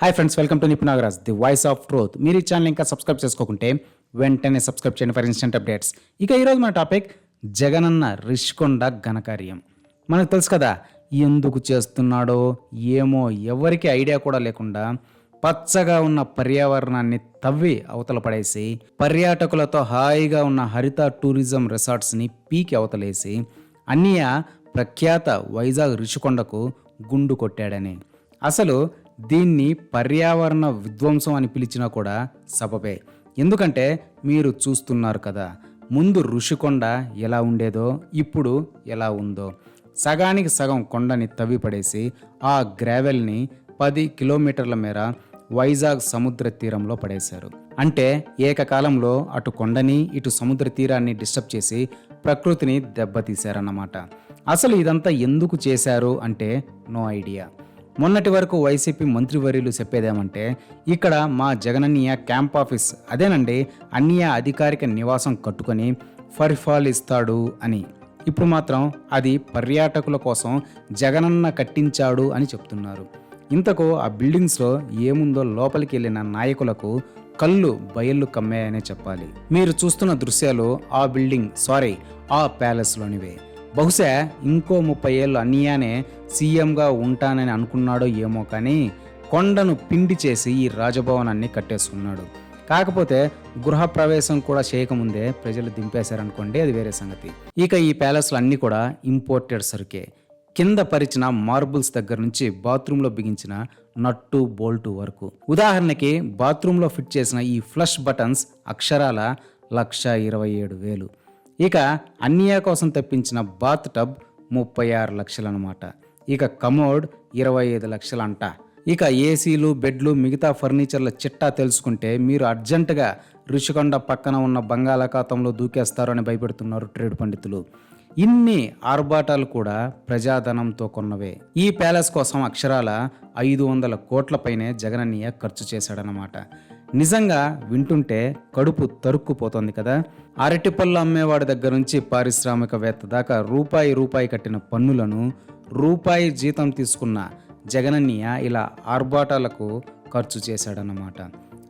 Hi friends welcome to Nipunagaraj the voice of truth మీరు ఈ channel ఇంకా subscribe చేసుకోకుంటే వెంటనే సబ్స్క్రైబ్ చేయండి ఫర్ ఇన్స్టెంట్ అప్డేట్స్ ఇక ఈరోజు మన టాపిక్ జగనన్న రిషికొండ ఘనకార్యం. మనకు తెలుసు కదా ఎందుకు చేస్తున్నాడో ఏమో ఎవరికి ఐడియా కూడా లేకుండా పచ్చగా ఉన్న పర్యావరణాన్ని తవ్వి అవతల పడేసి పర్యాటకులతో హాయిగా ఉన్న హరిత టూరిజం రిసార్ట్స్ని పీకి అవతలేసి అన్నయ్య ప్రఖ్యాత వైజాగ్ రిషికొండకు గుండు కొట్టాడని. అసలు దీన్ని పర్యావరణ విధ్వంసం అని పిలిచినా కూడా సబబే. ఎందుకంటే మీరు చూస్తున్నారు కదా ముందు ఋషికొండ ఎలా ఉండేదో ఇప్పుడు ఎలా ఉందో. సగానికి సగం కొండని తవ్వి పడేసి ఆ గ్రావెల్ని పది కిలోమీటర్ల మేర వైజాగ్ సముద్ర తీరంలో పడేశారు. అంటే ఏకకాలంలో అటు కొండని ఇటు సముద్ర తీరాన్ని డిస్టర్బ్ చేసి ప్రకృతిని దెబ్బతీశారన్నమాట. అసలు ఇదంతా ఎందుకు చేశారు అంటే నో ఐడియా. మొన్నటి వరకు వైసీపీ మంత్రివర్యులు చెప్పేదేమంటే ఇక్కడ మా జగనన్నయ్య క్యాంప్ ఆఫీస్ అదేనండి అన్నయ్య అధికారిక నివాసం కట్టుకొని ఫరిఫాల్ ఇస్తాడు అని. ఇప్పుడు మాత్రం అది పర్యాటకుల కోసం జగనన్న కట్టించాడు అని చెప్తున్నారు. ఇంతకు ఆ బిల్డింగ్స్లో ఏముందో లోపలికి వెళ్ళిన నాయకులకు కళ్ళు బయళ్ళు కమ్మాయనే చెప్పాలి. మీరు చూస్తున్న దృశ్యాలు ఆ బిల్డింగ్ సారీ ఆ ప్యాలెస్లోనివే. బహుశా ఇంకో ముప్పై ఏళ్ళు అన్నయ్యనే సీఎంగా ఉంటానని అనుకున్నాడో ఏమో కానీ కొండను పిండి చేసి ఈ రాజభవనాన్ని కట్టేసుకున్నాడు. కాకపోతే గృహప్రవేశం కూడా చేయకముందే ప్రజలు దింపేశారనుకోండి అది వేరే సంగతి. ఇక ఈ ప్యాలెస్లు అన్నీ కూడా ఇంపోర్టెడ్ సరుకే. కింద పరిచిన మార్బుల్స్ దగ్గర నుంచి బాత్రూంలో బిగించిన నట్టు బోల్టు వరకు. ఉదాహరణకి బాత్రూంలో ఫిట్ చేసిన ఈ ఫ్లష్ బటన్స్ అక్షరాల లక్ష ఇరవై ఏడు వేలు. ఇక అన్నియా కోసం తెప్పించిన బాత్ టబ్ ముప్పై ఆరు లక్షలు అనమాట ఇక కమోడ్ ఇరవై ఐదు లక్షలంట. ఇక ఏసీలు బెడ్లు మిగతా ఫర్నిచర్ల చిట్టా తెలుసుకుంటే మీరు అర్జెంటుగా రుషికొండ పక్కన ఉన్న బంగాళాఖాతంలో దూకేస్తారని భయపెడుతున్నారు ట్రేడ్ పండితులు. ఇన్ని ఆర్భాటాలు కూడా ప్రజాధనంతో కొన్నవే. ఈ ప్యాలెస్ కోసం అక్షరాల ఐదు వందల కోట్లపైనే జగనన్నయ్య ఖర్చు చేశాడనమాట నిజంగా వింటుంటే కడుపు తరుక్కుపోతుంది కదా. అరటిపళ్ళు అమ్మేవాడి దగ్గర నుంచి పారిశ్రామికవేత్త దాకా రూపాయి రూపాయి కట్టిన పన్నులను రూపాయి జీతం తీసుకున్న జగనన్నయ్య ఇలా ఆర్భాటాలకు ఖర్చు చేశాడన్నమాట.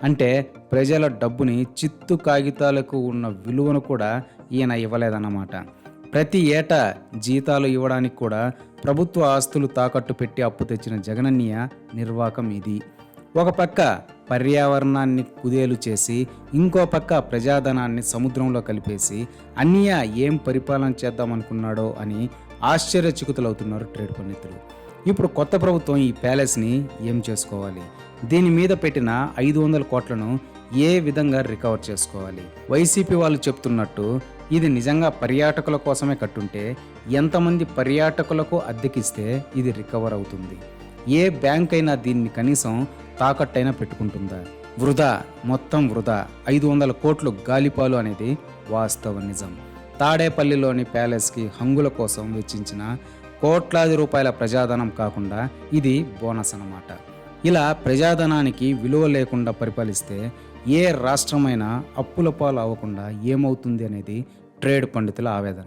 అంటే ప్రజల డబ్బుని చిత్తు కాగితాలకు ఉన్న విలువను కూడా ఈయన ఇవ్వలేదన్నమాట. ప్రతి ఏటా జీతాలు ఇవ్వడానికి కూడా ప్రభుత్వ ఆస్తులు తాకట్టు పెట్టి అప్పు తెచ్చిన జగనన్నయ్య నిర్వాకం ఇది. ఒక పక్క పర్యావరణాన్ని కుదేలు చేసి ఇంకో పక్క ప్రజాధనాన్ని సముద్రంలో కలిపేసి అన్నయ్య ఏం పరిపాలన చేద్దామనుకున్నాడో అని ఆశ్చర్యచకితులవుతున్నారు ట్రేడ్ పండితులు. ఇప్పుడు కొత్త ప్రభుత్వం ఈ ప్యాలెస్ని ఏం చేసుకోవాలి? దీని మీద పెట్టిన ఐదు వందల కోట్లను ఏ విధంగా రికవర్ చేసుకోవాలి? వైసీపీ వాళ్ళు చెప్తున్నట్టు ఇది నిజంగా పర్యాటకుల కోసమే కట్టుంటే ఎంతమంది పర్యాటకులకు అద్దెకిస్తే ఇది రికవర్ అవుతుంది? ఏ బ్యాంక్ అయినా దీన్ని కనీసం తాకట్టైనా పెట్టుకుంటుందా? వృధా మొత్తం వృధా. ఐదు వందల కోట్లు గాలిపాలు అనేది వాస్తవ నిజం. తాడేపల్లిలోని ప్యాలెస్కి హంగుల కోసం వెచ్చించిన కోట్లాది రూపాయల ప్రజాధనం కాకుండా ఇది బోనస్ అన్నమాట. ఇలా ప్రజాధనానికి విలువ లేకుండా పరిపాలిస్తే ఏ రాష్ట్రమైనా అప్పుల పాలు అవ్వకుండా ఏమవుతుంది అనేది ట్రేడ్ పండితుల ఆవేదన.